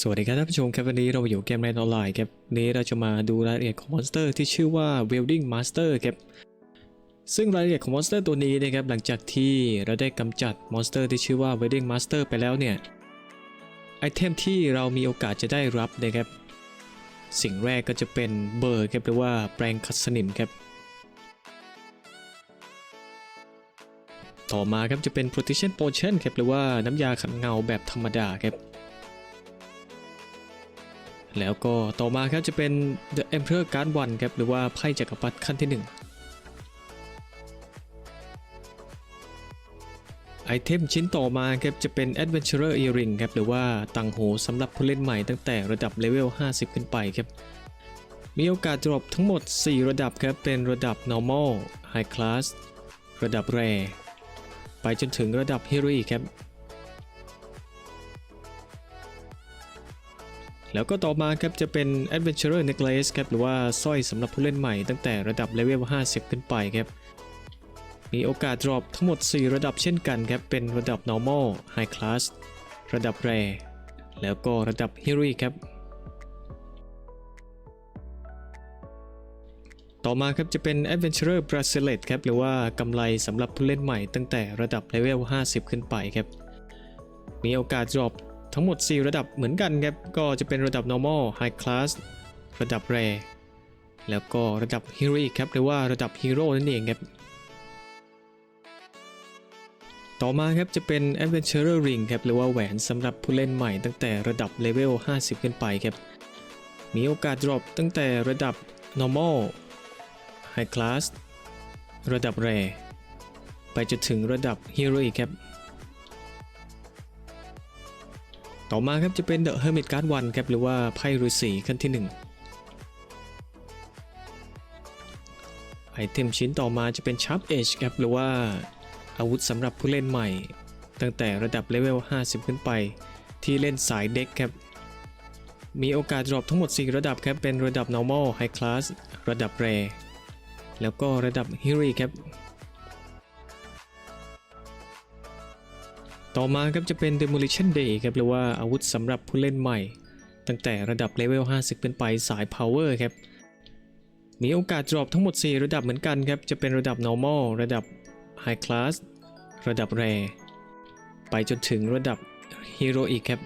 สวัสดีครับท่านผู้ชมครับวันนี้เราอยู่เกมในออนไลน์ครับนี้เราจะมาดูรายละเอียดของมอนสเตอร์ที่ชื่อว่า Welding Master ครับซึ่งรายละเอียดของมอนสเตอร์ตัวนี้นะครับหลังจากที่เราได้กำจัดมอนสเตอร์ที่ชื่อว่า Welding Master ไปแล้วเนี่ยไอเทมที่เรามีโอกาสจะได้รับนะครับสิ่งแรกก็จะเป็นเบอร์ครับหรือว่าแปรงขัดสนิมครับต่อมาครับจะเป็น protection potion ครับหรือว่าน้ำยาขัดเงาแบบธรรมดาครับ แล้วก็ต่อมาครับจะเป็น The Emperor Card 1ครับหรือว่าไพ่จักรพรรดิขั้นที่ 1 ไอเทมชิ้นต่อมาครับจะเป็น Adventurer Earring ครับหรือว่าตังหูสำหรับผู้เล่นใหม่ตั้งแต่ระดับเลเวล 50 ขึ้นไปครับ มีโอกาสดรอปทั้งหมด 4 ระดับครับเป็นระดับ normal high class ระดับ rare ไปจนถึงระดับ Hero ครับ แล้วก็ต่อมาครับจะเป็น Adventurer Necklace ครับหรือว่าสร้อยสำหรับผู้เล่นใหม่ตั้งแต่ระดับเลเวล 50 ขึ้นไปครับ มีโอกาสดรอปทั้งหมด 4 ระดับเช่นกันครับ เป็นระดับ Normal High Class ระดับ Rare แล้วก็ระดับ Hero ครับ ต่อมาครับจะเป็น Adventurer Bracelet ครับหรือว่ากำไลสำหรับผู้เล่นใหม่ตั้งแต่ระดับเลเวล 50 ขึ้นไปครับ มีโอกาสดรอป ทั้งหมด 4 ระดับเหมือนกันครับ ก็จะเป็นระดับ normal high class ระดับ rare แล้วก็ระดับ heroic ครับ หรือว่าระดับ hero นั่นเองครับ ต่อมาครับจะเป็น adventurer ring ครับ หรือว่าแหวนสำหรับผู้เล่นใหม่ตั้งแต่ระดับเลเวล 50 ขึ้นไปครับ มีโอกาสดรอปตั้งแต่ระดับ normal high class ระดับ rare ไปจนถึงระดับ heroic ครับ ต่อมาครับจะเป็น The Hermit Card 1ครับหรือว่าไพ่ฤาษีขั้นที่ 1 ไอเทมชิ้นต่อมาจะเป็น Sharp Edge ครับหรือว่าอาวุธสำหรับผู้เล่นใหม่ ตั้งแต่ระดับเลเวล 50 ขึ้นไป ที่เล่นสายเด็กครับ มีโอกาสดรอปทั้งหมด 4 ระดับครับเป็นระดับ normal high class ระดับ rare แล้วก็ระดับ hero ครับ ต่อมาครับจะเป็น Demolition Day ครับหรือว่าอาวุธสำหรับผู้เล่นใหม่ ตั้งแต่ระดับเลเวล 50 เป็นไปสาย Power ครับ มีโอกาสดรอปทั้งหมด 4 ระดับเหมือนกันครับ จะเป็นระดับ Normal ระดับ High Class ระดับ Rare ไปจนถึงระดับ Heroic ครับ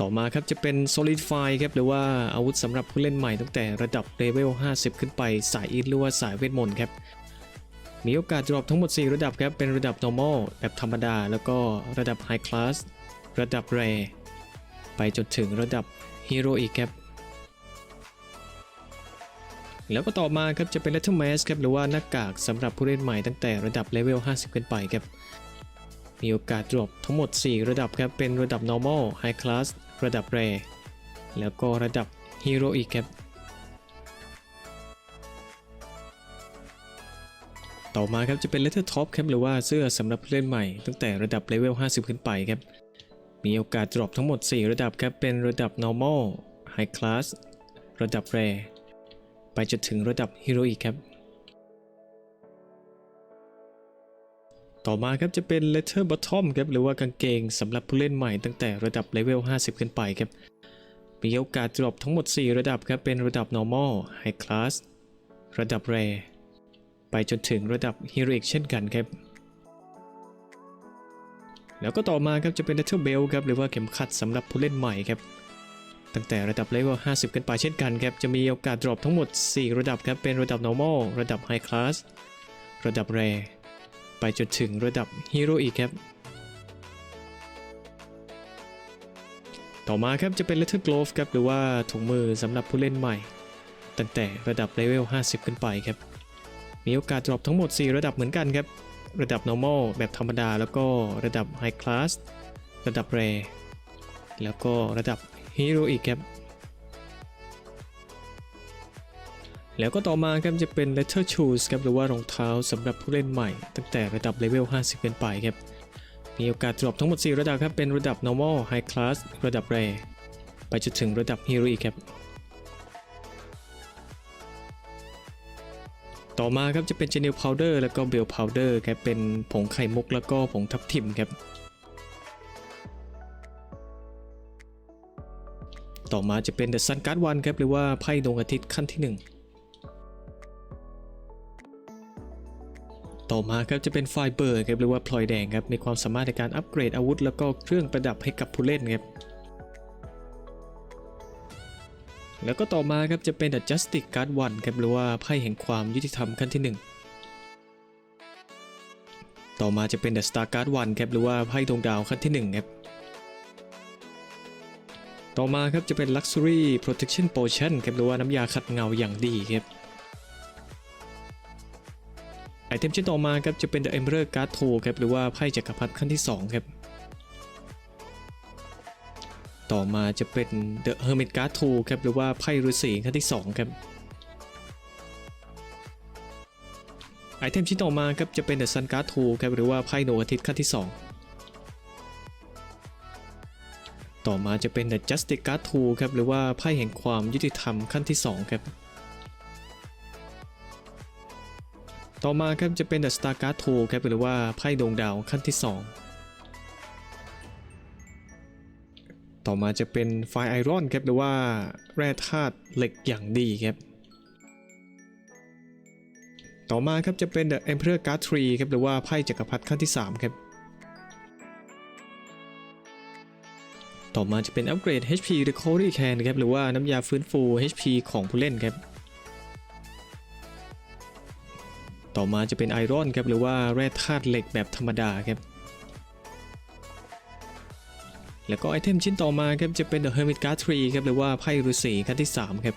ต่อมาครับจะเป็น Solidify ครับหรือว่าอาวุธสำหรับผู้เล่นใหม่ตั้งแต่ระดับเลเวล 50 ขึ้นไปสายอีทหรือว่าสายเวทมนต์ครับ มีโอกาสดรอปทั้งหมด 4 ระดับครับ เป็นระดับ normal แบบธรรมดา แล้วก็ระดับ high class ระดับ rare ไปจนถึงระดับ hero อีกครับ แล้วก็ต่อมาครับจะเป็น letter mask ครับหรือว่าหน้ากากสำหรับผู้เล่นใหม่ตั้งแต่ระดับเลเวล 50 ขึ้นไปครับ มีโอกาสดรอปทั้งหมด 4 ระดับครับ เป็นระดับ normal high class ระดับ rare แล้วก็ระดับ hero อีกครับ ต่อมาครับจะเป็น Letter Top ครับหรือว่าเสื้อสำหรับผู้เล่นใหม่ ตั้งแต่ระดับเลเวล 50 ขึ้นไปครับ มีโอกาสดรอปทั้งหมด 4 ระดับครับ เป็นระดับ normal high class ระดับ rare ไปจนถึงระดับ heroic ครับ ต่อมาครับจะเป็น Letter Bottom ครับหรือว่ากางเกงสำหรับผู้เล่นใหม่ตั้งแต่ระดับเลเวล 50 ขึ้นไปครับ มีโอกาสดรอปทั้งหมด 4 ระดับครับ เป็นระดับ normal high class ระดับ rare ไปจนถึงระดับ Heroic เช่นกันครับ แล้วก็ต่อมาครับจะเป็น Letter Belt ครับหรือว่าเข็มขัดสำหรับผู้เล่นใหม่ครับ ตั้งแต่ระดับเลเวล 50 กันไปเช่นกันครับ จะมีโอกาสดรอปทั้งหมด 4 ระดับครับ เป็นระดับ normal ระดับ high class ระดับ rare ไปจนถึงระดับ Hero อีกครับต่อมาครับจะเป็น Letter Glove ครับหรือว่าถุงมือสำหรับผู้เล่นใหม่ ตั้งแต่ระดับเลเวล 50 ขึ้นไปครับ มีโอกาสดรอปทั้งหมด 4 ระดับเหมือนกันครับ ระดับ normal แบบธรรมดา แล้วก็ระดับ high class ระดับ rare แล้วก็ระดับ hero อีกครับ แล้วก็ต่อมาครับจะเป็น letter shoes ครับหรือว่ารองเท้าสำหรับผู้เล่นใหม่ ตั้งแต่ระดับเลเวล 50 เป็นไปครับ มีโอกาสดรอปทั้งหมด 4 ระดับครับ เป็นระดับ normal high class ระดับ rare ไปจนถึงระดับ hero อีกครับ ต่อมาครับจะเป็นเจนิลพาวเดอร์แล้วก็เบลพาวเดอร์ครับเป็นผงไข่มุกแล้วก็ผงทับทิมครับต่อมาจะเป็นเดอะซันการ์ดวันครับหรือว่าไพ่ดวงอาทิตย์ขั้นที่ 1 ต่อมาครับจะเป็นไฟเบอร์ครับหรือว่าพลอยแดงครับมีความสามารถในการอัปเกรดอาวุธ แล้วก็เครื่องประดับให้กับผู้เล่นครับ แล้วก็ต่อมาครับจะเป็น The Justice Card 1ครับหรือว่าไพ่แห่งความยุติธรรมขั้นที่ 1 ต่อมาจะเป็น The Star Card 1ครับหรือว่าไพ่ดวงดาวขั้นที่1ครับต่อมาครับจะเป็น Luxury Protection Potion ครับหรือว่าน้ำยาขัดเงาอย่างดีครับไอเทมชิ้นต่อมาครับจะเป็น The Emperor Card 2ครับหรือว่าไพ่จักรพรรดิขั้นที่2ครับ ต่อมาจะเป็น The Hermit Card 2ครับหรือว่าไพ่ฤาษีขั้นที่ 2 ครับไอเทมชิ้นต่อมาครับจะเป็น The Sun Card 2ครับหรือว่าไพ่ดวงอาทิตย์ขั้นที่ 2 ต่อมาจะเป็น The Justice Card 2ครับหรือว่าไพ่แห่งความยุติธรรมขั้นที่ 2 ครับ ต่อมาครับจะเป็น The Star Card 2ครับหรือว่าไพ่ดวงดาวขั้นที่ 2 ต่อมาจะเป็น Fire Iron ครับหรือว่าแร่ธาตุเหล็กอย่างดีครับต่อมาครับจะเป็น The Emperor Card 3ครับหรือว่าไพ่จักรพรรดิขั้นที่ 3 ครับ ต่อมาจะเป็นอัปเกรด HP Recovery Can ครับหรือว่าน้ำยาฟื้นฟู HP ของผู้เล่นครับ ต่อมาจะเป็นไอรอนครับหรือว่าแร่ธาตุเหล็กแบบธรรมดาครับ แล้วก็ไอเทมชิ้นต่อมาครับจะเป็น The Hermit Card 3ครับหรือว่าไพ่ฤาษีขั้นที่ 3 ครับ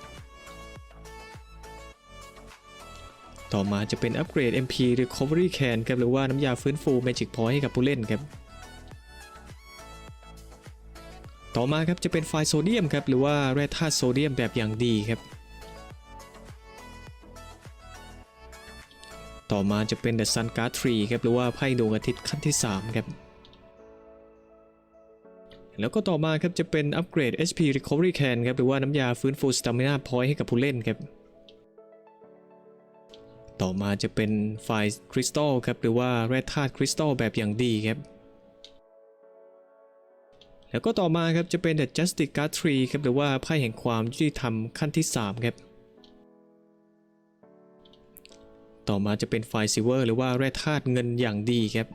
ต่อมาจะเป็นอัปเกรด MP Recovery Can ครับหรือว่าน้ำยาฟื้นฟู Magic Point ให้กับผู้เล่นครับ ต่อมาครับจะเป็นไฟโซเดียมครับหรือว่าแร่ธาตุโซเดียมแบบอย่างดีครับต่อมาจะเป็น The Sun Card 3ครับหรือว่าไพ่ดวงอาทิตย์ขั้นที่ 3 ครับ แล้วก็ต่อมาครับจะเป็นอัปเกรด HP Recovery Can ครับหรือว่าน้ำยาฟื้นฟู Stamina Point ให้กับผู้เล่นครับ ต่อมาจะเป็นไฟคริสตัลครับหรือว่าแร่ธาตุคริสตัลแบบอย่างดีครับแล้วก็ต่อมาครับจะเป็น The Justice Card 3ครับหรือว่าไพ่แห่งความยุติธรรมขั้นที่ 3 ครับ ต่อมาจะเป็นไฟซิเวอร์หรือว่าแร่ธาตุเงินอย่างดีครับ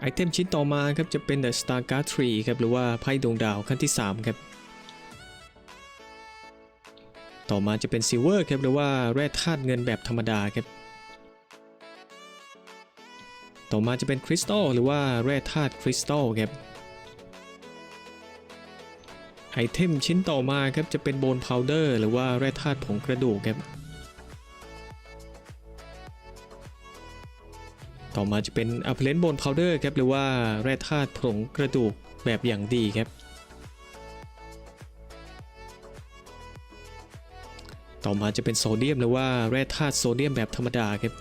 ไอเทมชิ้นต่อมาครับจะเป็น The Star Card 3ครับหรือว่าไพ่ดวงดาวขั้นที่ 3 ครับ ต่อมาจะเป็นซิลเวอร์ครับหรือว่าแร่ธาตุเงินแบบธรรมดาครับ ต่อมาจะเป็นคริสตัลหรือว่าแร่ธาตุคริสตัลครับไอเทมชิ้นต่อมาครับจะเป็นโบนพาวเดอร์หรือว่าแร่ธาตุผงกระดูกครับ ต่อมาจะเป็นอัพเลนโบนพาวเดอร์ครับหรือว่าแร่ธาตุผงกระดูกแบบอย่างดีครับ ต่อมาจะเป็นโซเดียมหรือว่าแร่ธาตุโซเดียมแบบธรรมดาครับ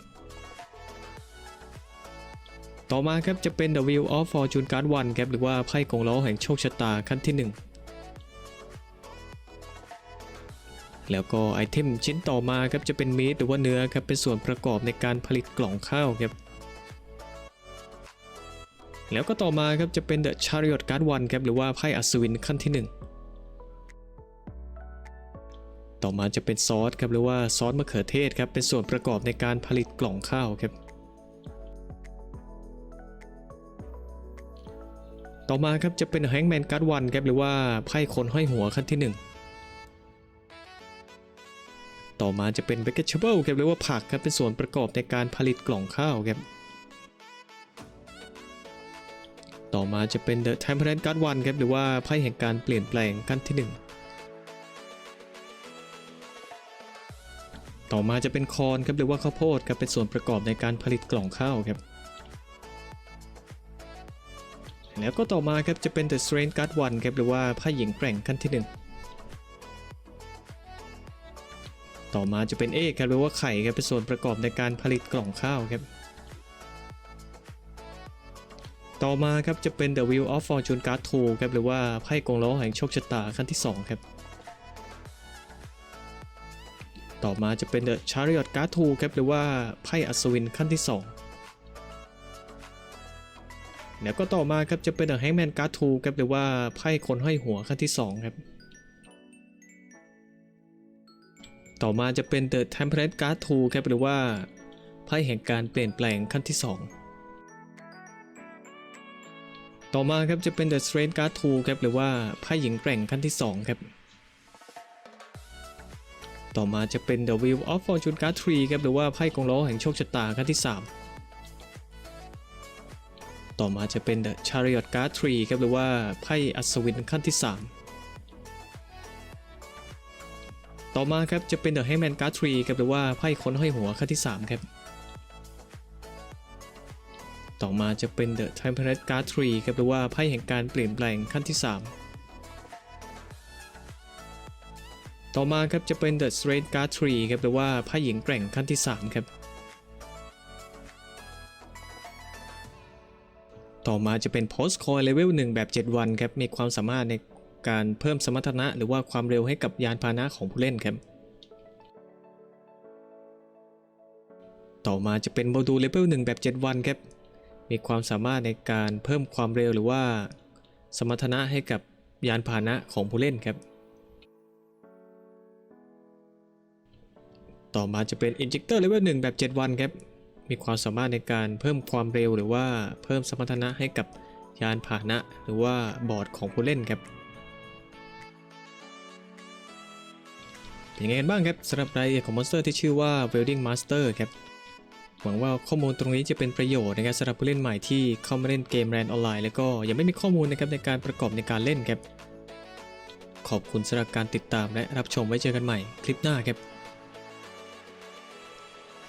ต่อมาครับจะเป็น The Wheel of Fortune Card 1ครับหรือว่าไพ่กงล้อแห่งโชคชะตาขั้นที่ 1แล้วก็ไอเทมชิ้นต่อมาครับจะเป็นมีดหรือว่าเนื้อครับเป็นส่วนประกอบในการผลิตกล่องข้าวครับ แล้วก็ต่อมาครับจะเป็น The Chariot Card 1ครับหรือว่าไพ่อัศวินขั้นที่ 1 ต่อมาจะเป็นซอสครับหรือว่าซอสมะเขือเทศครับเป็นส่วนประกอบในการผลิตกล่องข้าวครับต่อมาครับจะเป็นแฮงแมนการ์ดวันครับหรือว่าไพ่คนห้อยหัวขั้นที่ 1 ต่อมาจะเป็น vegetable ครับหรือว่าผักครับเป็นส่วนประกอบในการผลิตกล่องข้าวครับ ต่อมาจะเป็น the temperance card 1ครับหรือว่าไพ่แห่งการเปลี่ยนแปลงขั้นที่ 1 ต่อมาจะเป็นคอนครับหรือว่าข้าวโพดครับเป็นส่วนประกอบในการผลิตกล่องข้าวครับแล้วก็ต่อมาครับจะเป็น The Strength Card 1ครับหรือว่าไพ่หญิงแกร่งขั้นที่ 1 ต่อมาจะเป็นเอครับหรือว่าไข่ครับเป็นส่วนประกอบในการผลิตกล่องข้าวครับ ต่อมาครับจะเป็น The Wheel of Fortune Card 2ครับหรือว่าไพ่กงล้อแห่งโชคชะตาขั้นที่ 2 ครับ ต่อมาจะเป็น The Chariot Card 2ครับหรือว่าไพ่อัศวินขั้นที่ 2 แล้วก็ต่อมาครับจะเป็น The Hangman Card 2ครับหรือว่าไพ่คนห้อยหัวขั้นที่ 2 ครับ ต่อมาจะเป็น The Temperate Card 2ครับหรือว่าไพ่แห่งการเปลี่ยนแปลงขั้นที่ 2 ต่อมาครับจะเป็น The Strength Card 2ครับหรือว่าไพ่หญิงแกร่งขั้นที่ 2 ครับ ต่อมาจะเป็น The Wheel of Fortune Card 3ครับหรือว่าไพ่กองล้อแห่งโชคชะตาขั้นที่ 3 ต่อมาจะเป็น The Chariot Card 3ครับหรือว่าไพ่อัศวินขั้นที่ 3 ต่อมาครับจะเป็น The Hangman Card 3ครับหรือว่าไพ่คนห้อยหัวขั้นที่ 3 ครับ ต่อมาจะเป็น The Temperate Card 3ครับหรือว่าไพ่แห่งการเปลี่ยนแปลงขั้นที่ 3 ต่อมาครับจะเป็น The Straight Card 3ครับหรือว่าไพ่หญิงแกร่งขั้นที่ 3 ครับ ต่อมาจะเป็น Post Coin Level 1 แบบ 7 วันครับมีความสามารถในการเพิ่มสมรรถนะ หรือว่าความเร็วให้กับยานพาหนะของผู้เล่นครับต่อมาจะเป็นโมดูล Level 1แบบ 7 วันครับ มีความสามารถในการเพิ่มความเร็วหรือว่า สมรรถนะให้กับยานพาหนะของผู้เล่นครับ ต่อมาจะเป็น Injector Level 1 แบบ 7 วันครับ มีความสามารถในการเพิ่มความเร็วหรือว่าเพิ่มสมรรถนะให้กับยานพาหนะ หรือว่าบอร์ดของผู้เล่นครับเป็นยังไงกันบ้างครับสำหรับรายละเอียดของมอนสเตอร์ที่ชื่อว่า Welding Master ครับ หวังว่าข้อมูลตรงนี้จะเป็นประโยชน์นะครับสำหรับผู้เล่นใหม่ที่เข้ามาเล่นเกมแรนออนไลน์แล้วก็ยังไม่มีข้อมูลนะครับในการประกอบในการเล่นครับขอบคุณสำหรับการติดตามและรับชมไว้เจอกันใหม่คลิปหน้าครับ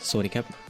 สวัสดีครับ